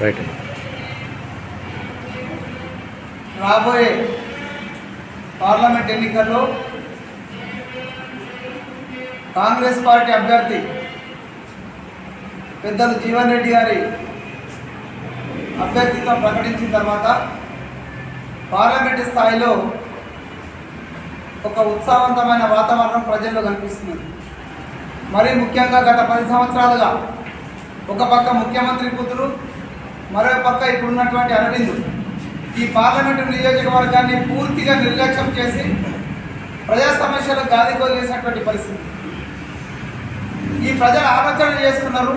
Right రాబోయే parliament ఎన్నికల్లో Congress party అభ్యర్థి పెద్దలు జీవన్ రెడ్డి గారి అభ్యర్థిత్వం ప్రకటించిన తర్వాత పార్లమెంటు స్థాయిలో ఒక ఉత్సాహవంతమైన వాతావరణం ప్రజల్లో కనిపిస్తుంది మరీ ముఖ్యంగా గత పది సంవత్సరాలుగా ఒక పక్క ముఖ్యమంత్రి కూతురు మరో పక్క ఇప్పుడున్నటువంటి అరవింద్. ఈ పార్లమెంటు నియోజకవర్గాన్ని పూర్తిగా నిర్లక్ష్యం చేసి ప్రజా సమస్యలు గాలిగోలేసినటువంటి పరిస్థితి. ఈ ప్రజలు ఆలోచన చేస్తున్నారు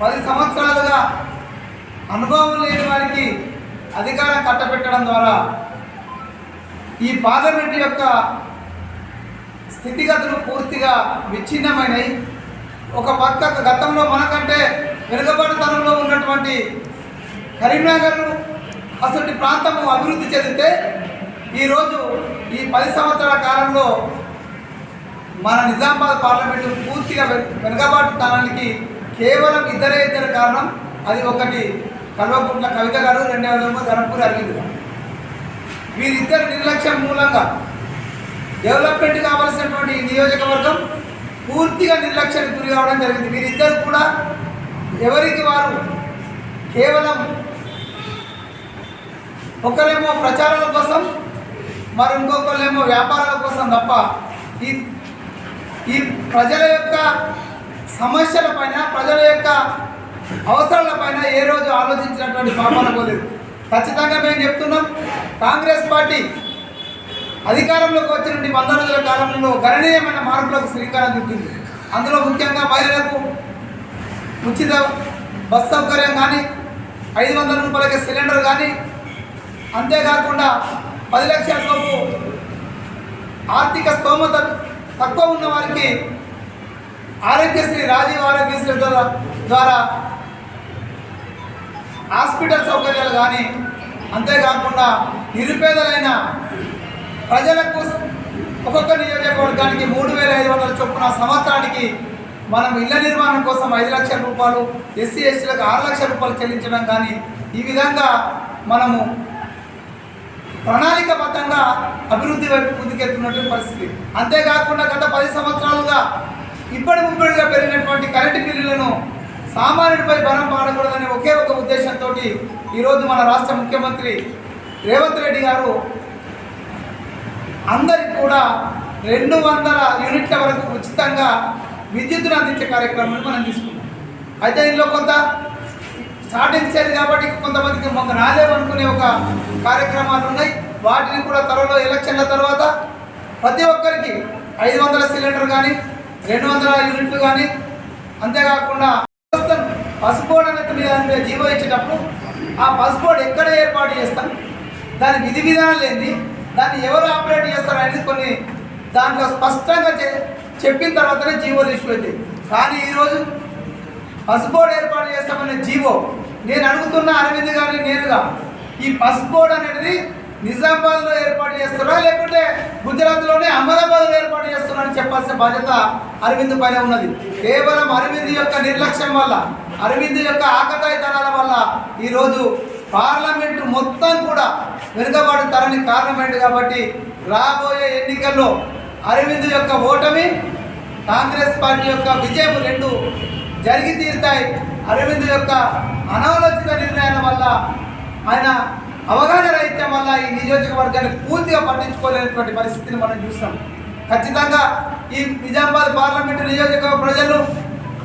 పది సంవత్సరాలుగా అనుభవం లేని వారికి అధికారం కట్టబెట్టడం ద్వారా ఈ పార్లమెంట్ యొక్క స్థితిగతులు పూర్తిగా విచ్ఛిన్నమైనవి ఒక పక్క గతంలో మనకంటే వెనుకబడితనంలో ఉన్నటువంటి కరీంనగర్ అసలు ప్రాంతము అభివృద్ధి చెందితే ఈరోజు ఈ పది సంవత్సరాల కాలంలో మన నిజామాబాద్ పార్లమెంటు పూర్తిగా వె- వెనుకబాటుతనానికి కేవలం ఇద్దరే ఇద్దరు కారణం. అది ఒకటి కల్వకుంట్ల కవిత గారు రెండవదేమో ధనపూరి అరవింద్ గారు. వీరిద్దరు నిర్లక్ష్యం మూలంగా డెవలప్మెంట్ కావాల్సినటువంటి నియోజకవర్గం పూర్తిగా నిర్లక్ష్యానికి గురి కావడం జరిగింది. వీరిద్దరు కూడా ఎవరికి వారు కేవలం ఒకరేమో ప్రచారాల కోసం మరి ఇంకొకరేమో వ్యాపారాల కోసం తప్ప ఈ ఈ ప్రజల యొక్క సమస్యల పైన ప్రజల యొక్క అవసరాల పైన ఏ రోజు ఆలోచించినటువంటి పాపన పోలేదు. ఖచ్చితంగా మేము చెప్తున్నాం కాంగ్రెస్ పార్టీ అధికారంలోకి వచ్చినటువంటి వంద రోజుల కాలంలో గణనీయమైన మార్పులకు శ్రీకారం చుట్టింది. అందులో ముఖ్యంగా మహిళలకు ఉచిత బస్ సౌకర్యం కానీ ఐదు వందల రూపాయలకి సిలిండర్ కానీ అంతేకాకుండా పది లక్షల లోపు ఆర్థిక స్తోమత తక్కువ ఉన్న వారికి ఆరోగ్యశ్రీ రాజీవ్ ఆరోగ్యశ్రీ ద్వారా ద్వారా హాస్పిటల్ సౌకర్యాలు కానీ అంతేకాకుండా నిరుపేదలైన ప్రజలకు ఒక్కొక్క నియోజకవర్గానికి మూడు వేల ఐదు వందల చొప్పున సంవత్సరానికి మనం ఇళ్ళ నిర్మాణం కోసం ఐదు లక్షల రూపాయలు ఎస్సీ ఎస్టీలకు ఆరు లక్షల రూపాయలు చెల్లించడం కానీ ఈ విధంగా మనము ప్రణాళికబద్ధంగా అభివృద్ధి వైపు ముందుకెళ్తున్నటువంటి పరిస్థితి. అంతేకాకుండా గత పది సంవత్సరాలుగా ఇప్పటి ముప్పటిగా పెరిగినటువంటి కరెంటు బిల్లులను సామాన్యుడిపై బలం పాడకూడదనే ఒకే ఒక ఉద్దేశంతో ఈరోజు మన రాష్ట్ర ముఖ్యమంత్రి రేవంత్ రెడ్డి గారు అందరికి కూడా రెండు వందల యూనిట్ల వరకు ఉచితంగా విద్యుత్తును అందించే కార్యక్రమాన్ని మనం తీసుకున్నాం. అయితే ఇందులో కొంత స్టార్టింగ్ కాబట్టి కొంతమందికి మాకు రాలేమనుకునే ఒక కార్యక్రమాలు ఉన్నాయి. వాటిని కూడా త్వరలో ఎలక్షన్ల తర్వాత ప్రతి ఒక్కరికి ఐదు వందల సిలిండర్ కానీ రెండు వందల యూనిట్లు కానీ అంతేకాకుండా వ్యవస్థను అనేది మీద జీవో ఇచ్చేటప్పుడు ఆ పసుపోడు ఎక్కడ ఏర్పాటు చేస్తాం? దాని విధి విధానాలు ఏంటి? దాన్ని ఎవరు ఆపరేట్ చేస్తారు అనేది కొన్ని దాంట్లో స్పష్టంగా చెప్పిన తర్వాతనే జీవోలు ఇష్యూ అయింది కానీ ఈరోజు పసుపోడు ఏర్పాటు చేస్తామన్న జీవో. నేను అడుగుతున్న అరవింద్ గారిని నేరుగా ఈ పసుపోడు అనేది నిజామాబాద్లో ఏర్పాటు చేస్తారా లేకుంటే గుజరాత్లోనే అహ్మదాబాద్లో ఏర్పాటు చేస్తున్నారని అని చెప్పాల్సిన బాధ్యత అరవింద్ పైన ఉన్నది. కేవలం అరవింద్ యొక్క నిర్లక్ష్యం వల్ల అరవింద్ యొక్క ఆకతాయితనాల వల్ల ఈరోజు పార్లమెంటు మొత్తం కూడా వెనుకబడి తరని కారణమైంది కాబట్టి రాబోయే ఎన్నికల్లో అరవింద్ యొక్క ఓటమి కాంగ్రెస్ పార్టీ యొక్క విజయం రెండు జరిగి తీరుతాయి. అరవింద్ యొక్క అనాలోచిత నిర్ణయాల వల్ల ఆయన అవగాహన రహిత్యం వల్ల ఈ నియోజకవర్గాన్ని పూర్తిగా పట్టించుకోలేనటువంటి పరిస్థితిని మనం చూస్తాం. ఖచ్చితంగా ఈ నిజామాబాద్ పార్లమెంటు నియోజకవర్గ ప్రజలు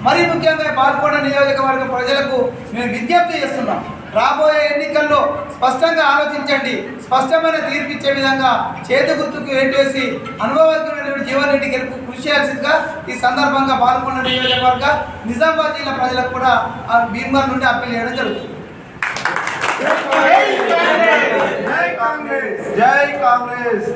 మరీ ముఖ్యంగా పాల్గొన్న నియోజకవర్గ ప్రజలకు మేము విజ్ఞప్తి చేస్తున్నాం. రాబోయే ఎన్నికల్లో స్పష్టంగా ఆలోచించండి. స్పష్టమైన తీర్పిచ్చే విధంగా చేతి గుర్తుకు వేటేసి అనుభవజ్ఞుడైనటువంటి జీవన్ రెడ్డి గెలుపు కృషి చేయాల్సిందిగా ఈ సందర్భంగా పాల్గొన్న నియోజకవర్గ నిజామాబాద్ జిల్లా ప్రజలకు కూడా ఆ భీమర్ నుండి అప్పీల్ చేయడం జరుగుతుంది. జై కాంగ్రెస్! జై కాంగ్రెస్!